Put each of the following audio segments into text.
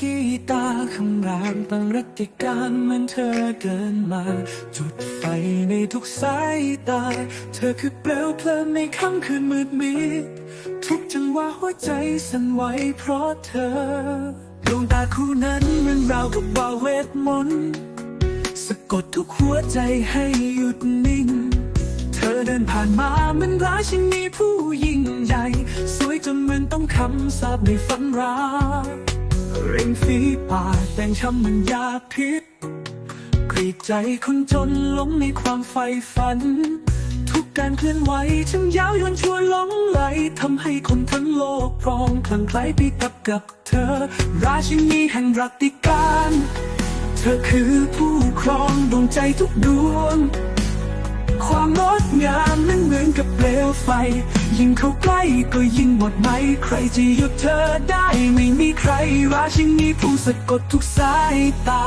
กีตาร์คำรามตั้งรัติการมือนเธอเดินมา จุดไฟในทุกสายตา เธอคือเปลวเพลิงในค่ำคืนมืดมิด ทุกจังหวะหัวใจสั่นไหวเพราะเธอ ดวงตาคู่นั้นเรื่องราวกับว่าเวทมนต์สะกดทุกหัวใจให้หยุดนิ่ง เธอเดินผ่านมาเหมันราชินีผู้ยิ่งใหญ่ สวยจนเหมือนต้องคำสาปในฝันร้าย ร่งฝีปากแต่งช้ำเหมันยาพิษกรีดใจคนจนหลงในความใฝ่ฝัน ทุกการเคลื่อนไหวช่างยาวยวนชวนหลงไหลทำให้คนทั้งโลกพร้อมคลั่งไคล้ไปกับกับเธอ ราชินีแห่งรักติการ เธอคือผู้ครองดวงใจทุกดวง ความงดงามนั้นเหมือนกับเปล ไฟ ยิ่งเข้าใกล้ก็ยิ่งหมดไหม ใครจะหยุดเธอได้ไม่มีใครราชินีผู้สะกดทุกสายตา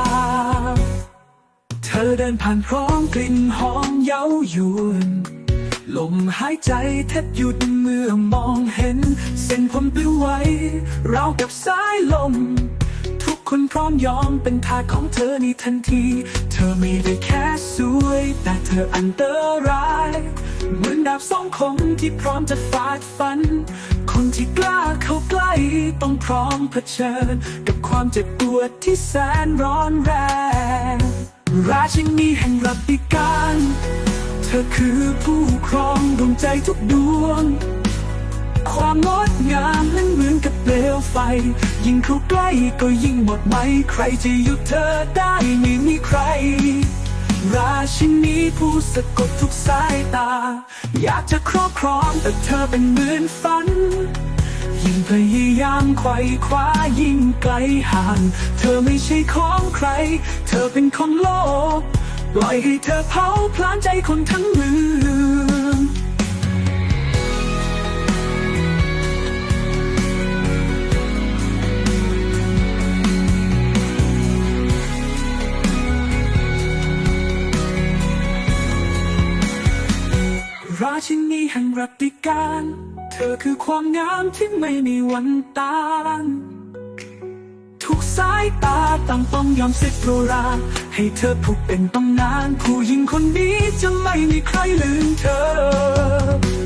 เธอเดินผ่านพร้อมกลิ่นหอมเย้ายวนลมหายใจแทบหยุดเมื่อมองเห็น เส้นผมปลิวไหวราวกับสายลม คนพร้อมยอมเป็นทาสของเธอในทันที เธอไม่ได้แค่สวย แต่เธออันตรายเหมือนดาบสองคมที่พร้อมจะฟาดฟัน คนที่กล้าเข้าใกล้ต้องพร้อมเผชิญ กับความเจ็บปวดที่แสนร้อนแรง ราชินีแห่งรัตติการ เธอคือผู้ครองดวงใจทุกดวง ความงดงามนั้นเหมือนกับเปลว ยิ่งเข้าใกล้ก็ยิ่งหมดไหม ใครจะหยุดเธอได้ไม่มีใคร ราชินีผู้สะกดทุกสายตา อยากจะครอบครองแต่เธอเป็นเหมือนฝัน ยิ่งพยายามไขว่คว้ายิ่งไกลห่าง เธอไม่ใช่ของใคร เธอเป็นของโลก ปล่อยให้เธอเผาพลานใจคนทั้งเมือง ชินีแห่งรัตติการ เธอคือความงามที่ไม่มีวันตานทุกสายตาต่างต้องยอมเสกโบราให้เธอผูกเป็นตำนาน ผู้หญิงคนนี้จะไม่มีใครลืมเธอ